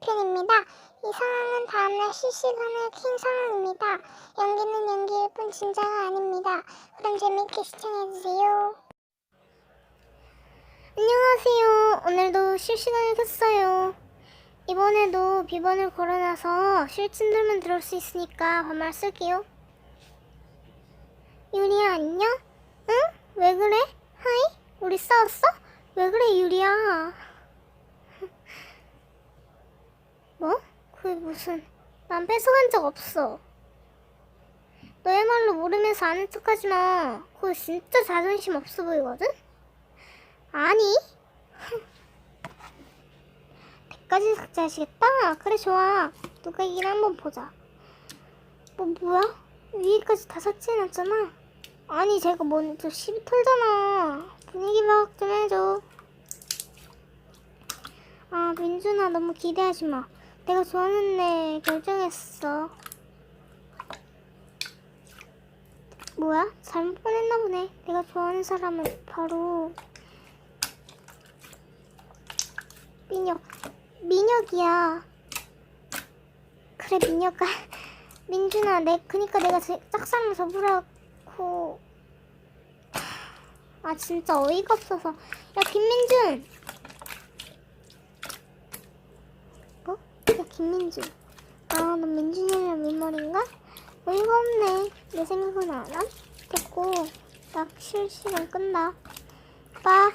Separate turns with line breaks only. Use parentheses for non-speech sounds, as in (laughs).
2편입니다. 이 상황은 다음날 실시간을 킨 상황입니다. 연기는 연기일 뿐 진짜가 아닙니다. 그럼 재밌게 시청해주세요. 안녕하세요. 오늘도 실시간을 켰어요. 이번에도 비번을 걸어놔서 실친들만 들어올 수 있으니까 반말 쓸게요. 유리야 안녕? 응? 왜 그래? 하이? 우리 싸웠어? 왜 그래 유리야? 뭐? 그게 무슨 난 뺏어간 적 없어. 너야말로 모르면서 아는 척하지 마. 그거 진짜 자존심 없어 보이거든? 아니. (laughs) 100까지 삭제하시겠다? 그래 좋아. 누가 이기나 한번 보자. 뭐 뭐야? 위에까지 다 삭제해놨잖아. 아니 제가 먼저 시비 털잖아. 분위기 파악 좀 해줘. 아 민준아 너무 기대하지 마 내가 좋아하는 애 결정했어. 뭐야? 잘못 보냈나 보네. 내가 좋아하는 사람은 바로 민혁 민혁이야. 그래 민혁아. (laughs) 민준아 내 그니까 내가 제- 짝사랑 접으라고. 아 진짜 어이가 없어서. 야 김민준 뭐? 야 김민준 아너 민준이랑 민머리인가? 어이가 없네 내 생각은 안 함? 됐고 나 실시간 끈다 빠